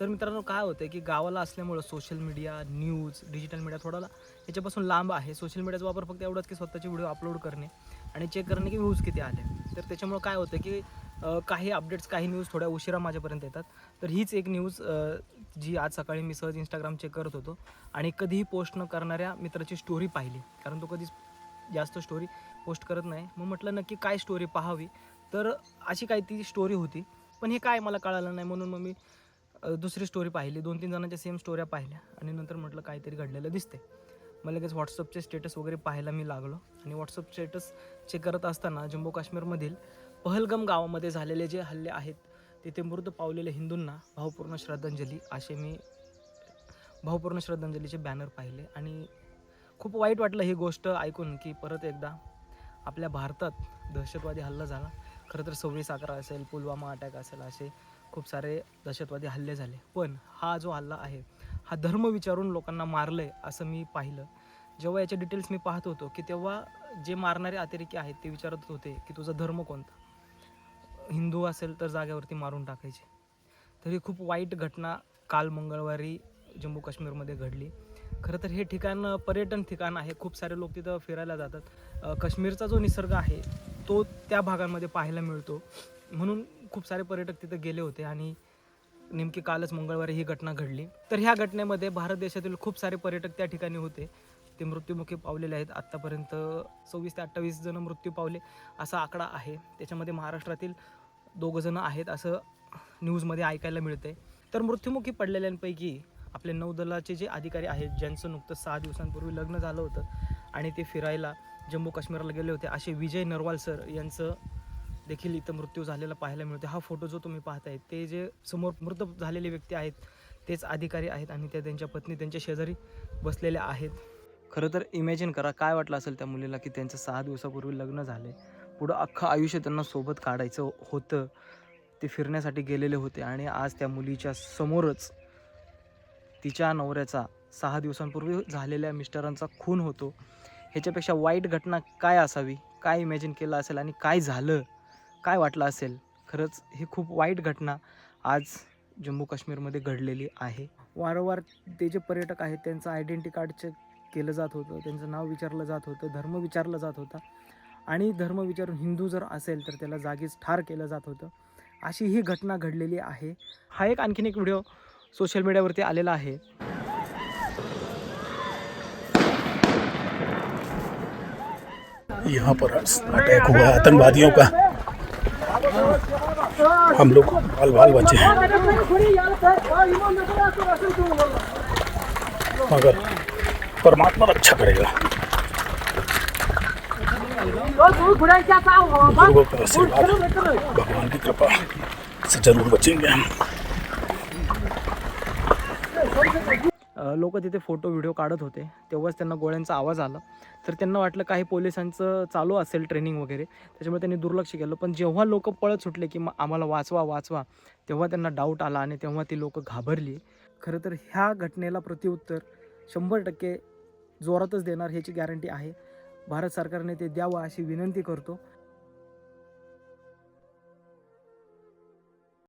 तर मित्रांनो काय होतं की गावाला असल्यामुळं social media news digital media थोडा याच्यापासून लांब आहे. सोशल मीडियाचा वापर फक्त एवढाच की स्वतःचे व्हिडिओ अपलोड करणे आणि चेक करणे की व्ह्यूज किती आले. तर त्याच्यामुळं काय होतं की काही अपडेट्स काही न्यूज थोड्या उशिरा माझ्यापर्यंत येतात. तर हीच एक न्यूज जी आज सकाळी मी सहज इंस्टाग्राम चेक करत होतो आणि कधीही पोस्ट न करणाऱ्या मित्राची स्टोरी पाहिली. कारण तो कधीच जास्त स्टोरी पोस्ट करत नाही. मग म्हटलं नक्की काय स्टोरी पाहावी? तर अशी काही ती स्टोरी होती. पण हे काय मला कळालं नाही. म्हणून मग मी दुसरी स्टोरी पाहिली. दोन तीन जणांच्या सेम स्टोऱ्या पाहिल्या. आणि नंतर म्हटलं काहीतरी घडलेलं दिसते मग लगेच व्हॉट्सअपचे स्टेटस वगैरे पाहायला मी लागलो. आणि व्हॉट्सअप स्टेटस चेक करत असताना जम्मू काश्मीरमधील पहलगम गावामध्ये झालेले जे हल्ले आहेत तिथे मृत पावलेल्या हिंदूंना भावपूर्ण श्रद्धांजली असे मी भावपूर्ण श्रद्धांजलीचे बॅनर पाहिले. आणि खूप वाईट वाटलं ही गोष्ट ऐकून की परत एकदा आपल्या भारतात दहशतवादी हल्ला झाला. खरं तर सव्वीस अकरा असेल पुलवामा अटॅक असेल असे खूप सारे दहशतवादी हल्ले झाले. पण हा जो हल्ला आहे हा धर्म विचारून लोकांना मारलं आहे असं मी पाहिलं. जेव्हा याचे डिटेल्स मी पाहत होतो की तेव्हा जे मारणारे अतिरेकी आहेत ते विचारत होते की तुझा धर्म कोणता? हिंदू असेल तर जाग्यावरती मारून टाकायचे. तर ही खूप वाईट घटना काल मंगळवारी जम्मू काश्मीरमध्ये घडली. खरं तर हे ठिकाण पर्यटन ठिकाण आहे. खूप सारे लोक तिथं फिरायला जातात. काश्मीरचा जो निसर्ग आहे तो त्या भागांमध्ये पाहायला मिळतो. म्हणून खूप सारे पर्यटक तिथं गेले होते आणि नेमकी कालच मंगळवारी ही घटना घडली. तर ह्या घटनेमध्ये भारत देशातील खूप सारे पर्यटक त्या ठिकाणी होते. ते मृत्युमुखी पावलेले आहेत. आत्तापर्यंत सव्वीस ते अठ्ठावीस जण मृत्यू पावले असा आकडा आहे. त्याच्यामध्ये महाराष्ट्रातील दोघं जण आहेत असं न्यूजमध्ये ऐकायला मिळते तर मृत्युमुखी पडलेल्यांपैकी आपले नौदलाचे जे अधिकारी आहेत ज्यांचं नुकतं सहा दिवसांपूर्वी लग्न झालं होतं आणि ते फिरायला जम्मू काश्मीरला गेले होते. असे विजय नरवाल सर यांचं देखील इथं मृत्यू झालेला पाहायला मिळतो हा फोटो जो तुम्ही पाहताय ते जे समोर मृत झालेले व्यक्ती आहेत तेच अधिकारी आहेत आणि त्या त्यांच्या पत्नी त्यांच्या शेजारी बसलेल्या आहेत. खरं तर इमॅजिन करा काय वाटलं असेल त्या मुलीला की त्यांचं सहा दिवसापूर्वी लग्न झाले. पुढं अख्खं आयुष्य त्यांना सोबत काढायचं होतं ते फिरण्यासाठी गेलेले होते आणि आज त्या मुलीच्या समोरच तिच्या नवऱ्याचा सहा दिवसांपूर्वी झालेल्या मिस्टरांचा खून होतो. ह्याच्यापेक्षा वाईट घटना काय असावी? काय इमॅजिन केलं असेल आणि काय झालं? काय वाटलं असेल? खरंच ही खूप वाईट घटना आज जम्मू काश्मीरमध्ये घडलेली आहे. वारंवार ते जे पर्यटक आहेत त्यांचं आयडेंटी कार्ड चेक केलं जात होतं त्यांचं नाव विचारलं जात होतं धर्म विचारलं जात होता. आणि धर्म विचारून हिंदू जर असेल तर त्याला जागीच ठार केलं जात होतं. अशी ही घटना घडलेली आहे. हा एक आणखीन एक व्हिडिओ सोशल मीडियावरती आलेला आहे. यहाँ पर अटैक हुआ आतंकवादियों का हम लोग बाल बाल बचे हैं। मगर परमात्मा रक्षा करेगा। भगवान की कृपा से ज़रूर बचेंगे हम। लोक तिथे फोटो व्हिडिओ काढत होते. तेव्हाच त्यांना गोळ्यांचा आवाज आला. तर त्यांना वाटलं काही पोलिसांचं चालू असेल ट्रेनिंग वगैरे. त्याच्यामुळे त्यांनी दुर्लक्ष केलं. पण जेव्हा लोक पळत सुटले की मग आम्हाला वाचवा वाचवा तेव्हा त्यांना डाऊट आला आणि तेव्हा ती लोक घाबरली. खरं तर ह्या घटनेला प्रत्युत्तर शंभर टक्के जोरातच देणार ह्याची गॅरंटी आहे. भारत सरकारने ते द्यावं अशी विनंती करतो.